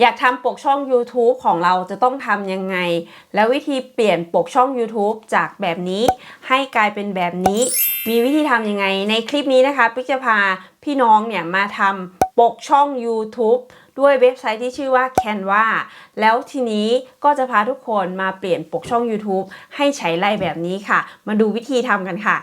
อยากทำปกช่อง YouTube ของเราจะต้องทำยังไง แล้ววิธีเปลี่ยนปกช่อง YouTube จากแบบนี้ ให้กลายเป็นแบบนี้ มีวิธีทำยังไง ในคลิปนี้นะคะปิ๊กจะพาพี่น้องเนี่ยมาทำปกช่อง YouTube ด้วยเว็บไซต์ที่ชื่อว่า Canva แล้วทีนี้ก็จะพาทุกคนมาเปลี่ยนปกช่อง YouTube ให้ใช้ไล่แบบนี้ค่ะ มาดูวิธีทำกันค่ะ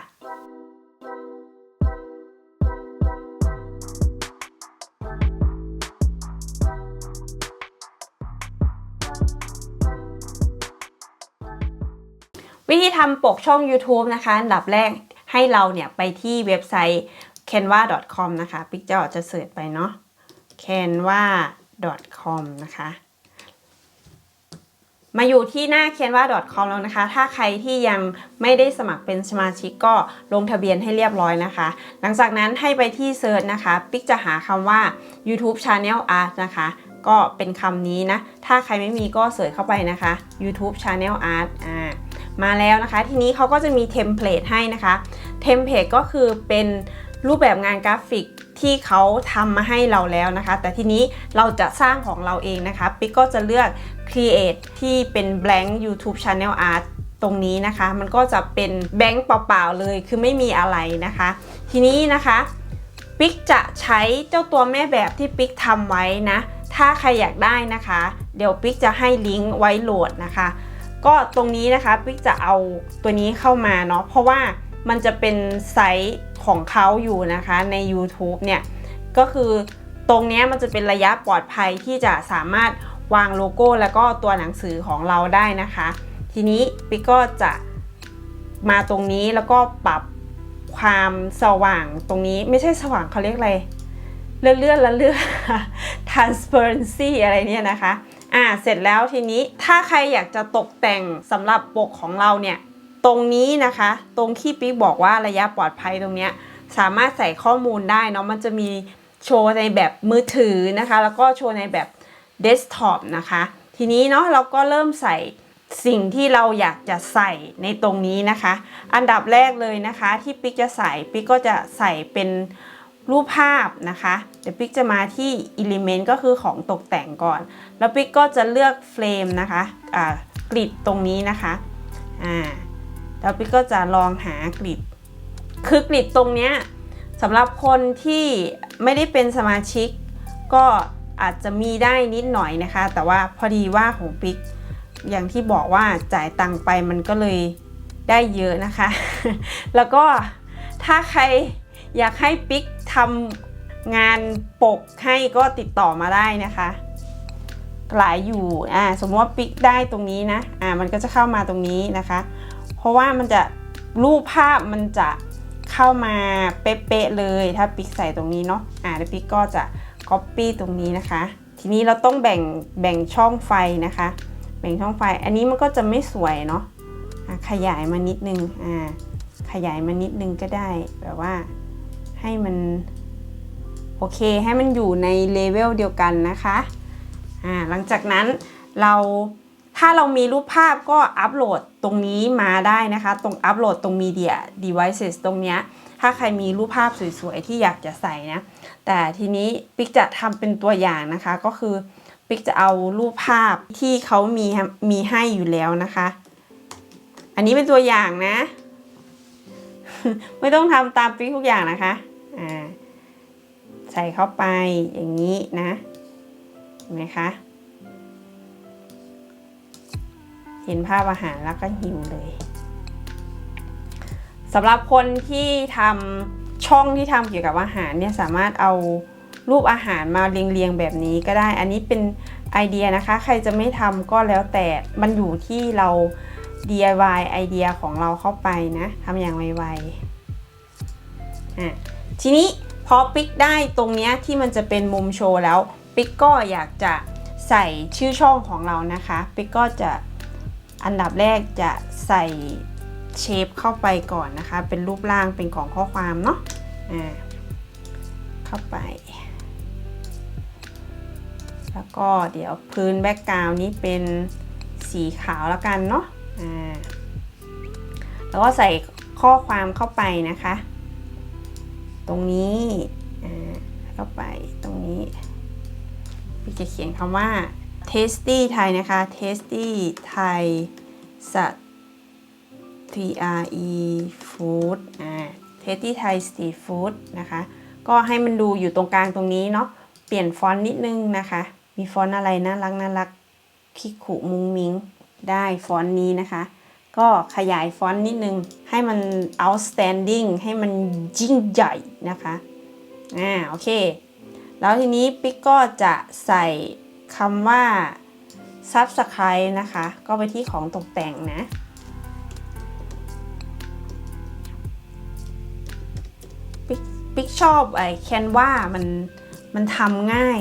วิธีทำปกช่อง YouTube นะคะ อันดับแรกให้เราเนี่ยไปที่เว็บไซต์ canva.com นะคะปิ๊กจะจะเสิร์ชไปเนาะ canva.com นะคะ มาอยู่ที่หน้า canva.com แล้วนะคะ ถ้าใครที่ยังไม่ได้สมัครเป็นสมาชิกก็ลงทะเบียนให้เรียบร้อยนะคะ หลังจากนั้นให้ไปที่เซิร์ชนะคะ ปิ๊กจะหาคำว่า YouTube Channel Art นะคะก็เป็นคำนี้นะ ถ้าใครไม่มีก็เสิร์ชเข้าไปนะคะ YouTube Channel Art อ่า มาแล้วนะคะ ทีนี้เขาก็จะมีเทมเพลตให้นะคะ เทมเพลตก็คือเป็นรูปแบบงานกราฟิกที่เขาทำมาให้เราแล้วนะคะ แต่ทีนี้เราจะสร้างของเราเองนะคะ ปิ๊กก็จะเลือก create ที่เป็น blank YouTube channel art ตรงนี้นะคะ มันก็จะเป็นแบงค์เปล่าๆเลย คือไม่มีอะไรนะคะ ทีนี้นะคะปิ๊กจะใช้เจ้าตัวแม่แบบที่ปิ๊กทำไว้นะ ถ้าใครอยากได้นะคะ เดี๋ยวปิ๊กจะให้ลิงก์ไว้โหลดนะคะ ก็ตรงนี้นะคะปิ๊กจะเอาตัวนี้เข้ามาเนาะเพราะว่ามันจะเป็นไซส์ของเขาอยู่นะคะใน YouTube เนี่ย ก็คือตรงนี้มันจะเป็นระยะปลอดภัยที่จะสามารถวางโลโก้แล้วก็ตัวหนังสือของเราได้นะคะ ทีนี้ปิ๊กก็จะมาตรงนี้แล้วก็ปรับความสว่างตรงนี้ไม่ใช่สว่างเขาเรียกอะไรเลื่อนเลื่อนละเลื่อน transparency อะไรเนี่ยนะคะ อ่าเสร็จแล้วทีนี้ถ้าใครอยากจะตกแต่งสำหรับปกของเราเนี่ยตรงนี้นะคะ ตรงที่ปิ๊กบอกว่าระยะปลอดภัยตรงเนี้ยสามารถใส่ข้อมูลได้เนาะมันจะมีโชว์ในแบบมือถือนะคะ แล้วก็โชว์ในแบบเดสก์ท็อปนะคะ ทีนี้เนาะเราก็เริ่มใส่สิ่งที่เราอยากจะใส่ในตรงนี้นะคะ อันดับแรกเลยนะคะ ที่ปิ๊กจะใส่ปิ๊กก็จะใส่เป็น รูปภาพนะคะ เดี๋ยวปิ๊กจะมาที่ Element ก็คือของตกแต่งก่อน แล้วปิ๊กก็จะเลือกเฟรมนะคะอ่ากริดตรงนี้นะคะอ่าแล้วปิ๊กก็จะลองหากริดคือกริดตรงเนี้ยสำหรับคนที่ไม่ได้เป็นสมาชิก ก็อาจจะมีได้นิดหน่อยนะคะ แต่ว่าพอดีว่าของปิ๊กอย่างที่บอกว่าจ่ายตังค์ไปมันก็เลยได้เยอะนะคะ แล้วก็ถ้าใคร อยากให้ปิ๊กทำงานปกให้ก็ติดต่อมาได้นะคะ หลายอยู่อ่าสมมติว่าปิ๊กได้ตรงนี้นะอ่ามันก็จะเข้ามาตรงนี้นะคะ เพราะว่ามันจะรูปภาพมันจะเข้ามาเป๊ะๆเลยถ้าปิ๊กใส่ตรงนี้เนาะอ่าแล้วปิ๊กก็จะ Copy ตรงนี้นะคะ ทีนี้เราต้องแบ่งแบ่งช่องไฟนะคะ แบ่งช่องไฟอันนี้มันก็จะไม่สวยเนาะะขยายมานิดนึงอ่าขยายมานิดนึงก็ได้แบบว่า ให้มันโอเคให้มันอยู่ในเลเวลเดียวกันนะคะอ่าหลังจากนั้นเราถ้าเรามีรูปภาพก็อัปโหลดตรงนี้มาได้นะคะ ตรงอัปโหลดตรง Media Devices ตรงเนี้ยถ้าใครมีรูปภาพสวยๆ ที่อยากจะใส่นะ แต่ทีนี้ปิกจะทำเป็นตัวอย่างนะคะ ก็คือปิกจะเอารูปภาพที่เขามีมีให้อยู่แล้วนะคะ อันนี้เป็นตัวอย่างนะ ไม่ต้องทำตามปิ๊กทุกอย่างนะคะอ่าใส่เข้าไปอย่างนี้นะเห็นไหมคะเห็นภาพอาหารแล้วก็หิวเลยสำหรับคนที่ทำช่องที่ทำเกี่ยวกับอาหารเนี่ยสามารถเอารูปอาหารมาเรียงๆแบบนี้ก็ได้ อันนี้เป็นไอเดียนะคะ ใครจะไม่ทำก็แล้วแต่ มันอยู่ที่เรา DIY ไอเดียของเราเข้าไปนะทำอย่างไวๆอะทีนี้พอปิกได้ตรงนี้ที่มันจะเป็นมุมโชว์แล้วปิกก็อยากจะใส่ชื่อช่องของเรานะคะปิกก็จะอันดับแรกจะใส่เชฟเข้าไปก่อนนะคะ เป็นรูปร่างเป็นของข้อความเนาะอ่าเข้าไป แล้วก็เดี๋ยวพื้นแบ็กกราวนี้เป็นสีขาวแล้วกันเนาะ แล้วก็ใส่ข้อความเข้าไปนะคะ ตรงนี้เข้าไปตรงนี้พี่จะเขียนคำว่า tasty ไทยนะคะ tasty ไทยสัต T R E food อ่า tasty Thai street food นะคะ ก็ให้มันดูอยู่ตรงกลางตรงนี้เนาะ เปลี่ยนฟอนต์นิดนึงนะคะ มีฟอนต์อะไรน่ารักน่ารักคิขุมุงมิง ได้ฟอนต์นี้นะคะ ก็ขยายฟอนต์นิดนึง ให้มัน outstanding ให้มันยิ่งใหญ่นะคะอ่าโอเค แล้วทีนี้ปิ๊กก็จะใส่คำว่า subscribe นะคะ ก็ไปที่ของตกแต่งนะปิ๊กชอบไอ้แคนวามันมันทำง่าย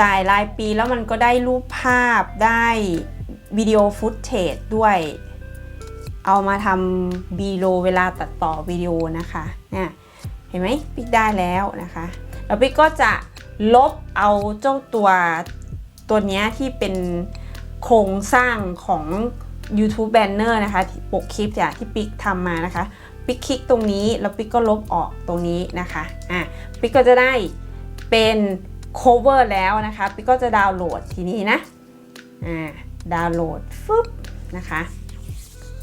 จ่ายรายปีแล้วมันก็ได้รูปภาพได้ วิดีโอฟุตเทจด้วย เอามาทำบีโรเวลาตัดต่อวิดีโอนะคะเนี่ยเห็นไหมปิ๊กได้แล้วนะคะ แล้วปิ๊กก็จะลบเอาเจ้าตัวตัวนี้ที่เป็นโครงสร้างของ YouTube Banner นะคะปกคลิปอย่างที่ปิ๊กทำมานะคะ ปิ๊กคลิกตรงนี้แล้วปิ๊กก็ลบออกตรงนี้นะคะอะปิ๊กก็จะได้เป็น cover แล้วนะคะ ปิ๊กก็จะดาวน์โหลดทีนี้นะอ่า ดาวน์โหลดฟึบนะคะ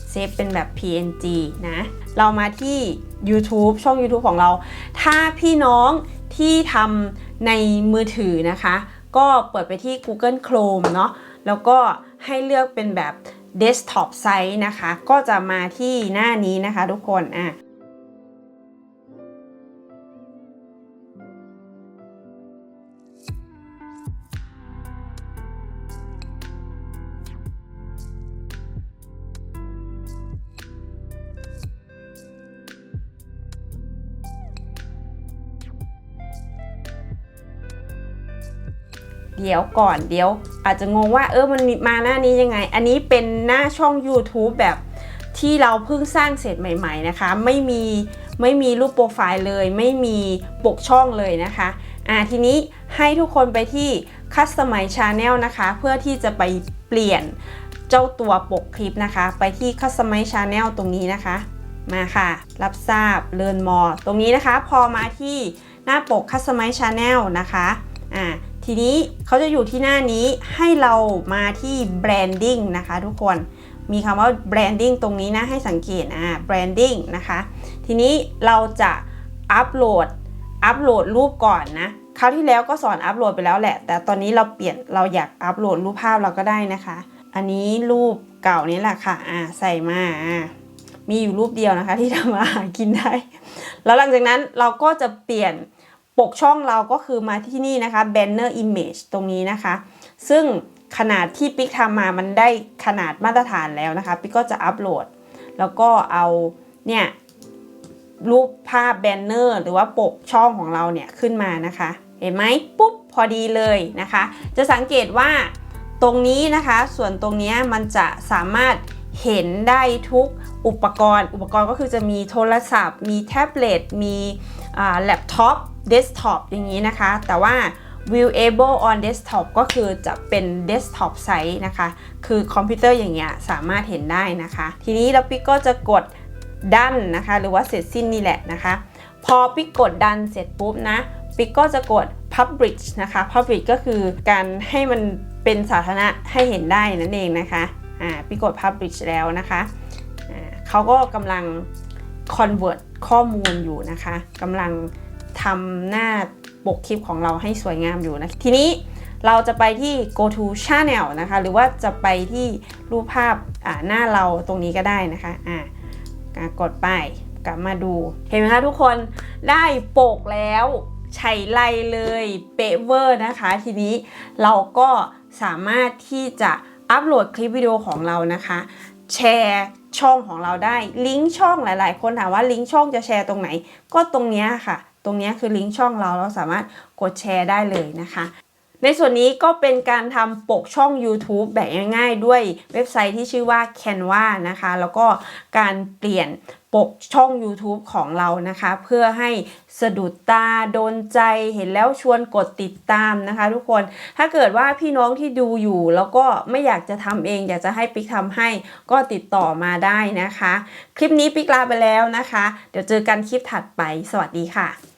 เซฟเป็นแบบ PNG นะ เรามาที่ YouTube ช่อง YouTube ของเรา ถ้าพี่น้องที่ทำในมือถือนะคะ ก็เปิดไปที่ Google Chrome เนาะแล้วก็ให้เลือกเป็นแบบ desktop site นะคะ ก็จะมาที่หน้านี้นะคะทุกคนอะ เดี๋ยวก่อนเดี๋ยวอาจจะงงว่าเออมันมาหน้านี้ยังไง อันนี้เป็นหน้าช่อง YouTube แบบที่เราเพิ่งสร้างเสร็จใหม่ ๆนะคะ ไม่มีไม่มีรูปโปรไฟล์เลย ไม่มีปกช่องเลยนะคะอ่าทีนี้ให้ทุกคนไปที่ Customize Channel นะคะ เพื่อที่จะไปเปลี่ยนเจ้าตัวปกคลิปนะคะ ไปที่ Customize Channel ตรงนี้นะคะ มาค่ะ รับทราบ Learn More ตรงนี้นะคะ พอมาที่หน้าปก Customize Channel นะคะอ่า ทีนี้เขาจะอยู่ที่หน้านี้ให้เรามาที่ branding นะคะทุกคนมีคำว่า branding ตรงนี้นะให้สังเกตอ่า branding นะคะ ทีนี้เราจะอัปโหลดอัปโหลดรูปก่อนนะคราวที่แล้วก็สอนอัปโหลดไปแล้วแหละ แต่ตอนนี้เราเปลี่ยนเราอยากอัปโหลดรูปภาพเราก็ได้นะคะ อันนี้รูปเก่านี้แหละค่ะอ่าใส่มาอ่ามีอยู่รูปเดียวนะคะที่ทำมาหากินได้ แล้วหลังจากนั้นเราก็จะเปลี่ยน ปกช่องเราก็คือมาที่นี่นะคะ banner image ตรงนี้นะคะ ซึ่งขนาดที่ปิ๊กทำมามันได้ขนาดมาตรฐานแล้วนะคะปิ๊กก็จะอัปโหลด แล้วก็เอาเนี่ยรูปภาพแบนเนอร์หรือว่าปกช่องของเราเนี่ยขึ้นมานะคะ เห็นไหมปุ๊บพอดีเลยนะคะ จะสังเกตว่าตรงนี้นะคะ ส่วนตรงนี้มันจะสามารถเห็นได้ทุกอุปกรณ์ อุปกรณ์ก็คือจะมีโทรศัพท์ มีแท็บเล็ตมีแล็ปท็อป เดสก์ท็อปอย่างนี้นะคะ แต่ว่า viewable on desktop ก็คือจะเป็น desktop size นะคะ คือคอมพิวเตอร์อย่างเงี้ยสามารถเห็นได้นะคะ ทีนี้แล้วปิ๊กก็จะกดดันนะคะ หรือว่าเสร็จสิ้นนี่แหละนะคะ พอปิ๊กดดันเสร็จปุ๊บนะปิ๊กก็จะกด publish นะคะ publish ก็คือการให้มันเป็นสาธารณะให้เห็นได้นั่นเองนะคะอ่าปิ๊กกด publish แล้วนะคะอ่าเขาก็กำลัง convert ข้อมูลอยู่นะคะกำลัง ทำหน้าปกคลิปของเราให้สวยงามอยู่นะ ทีนี้เราจะไปที่ go to channel นะคะ หรือว่าจะไปที่รูปภาพหน้าเราตรงนี้ก็ได้นะคะอ่ากดไปกลับมาดู เห็นไหมคะทุกคนได้ปกแล้วใช้ไลเลยเปเวอร์นะคะ ทีนี้เราก็สามารถที่จะอัปโหลดคลิปวิดีโอของเรานะคะ แชร์ช่องของเราได้ลิงก์ช่องหลาย ๆ คนถามว่าลิงก์ช่องจะแชร์ตรงไหน ก็ตรงเนี้ยค่ะ ตรงนี้คือลิงก์ช่องเราเราสามารถกดแชร์ได้เลยนะคะในส่วนนี้ก็เป็นการทำปกช่อง YouTube แบบง่ายๆ ด้วยเว็บไซต์ที่ชื่อว่า Canva นะคะ แล้วก็การเปลี่ยนปกช่อง YouTube ของเรานะคะ เพื่อให้สะดุดตาโดนใจเห็นแล้วชวนกดติดตามนะคะ ทุกคนถ้าเกิดว่าพี่น้องที่ดูอยู่ แล้วก็ไม่อยากจะทำเอง อยากจะให้ปิ๊กทำให้ก็ติดต่อมาได้นะคะ คลิปนี้ปิ๊กลาไปแล้วนะคะ เดี๋ยวเจอกันคลิปถัดไป สวัสดีค่ะ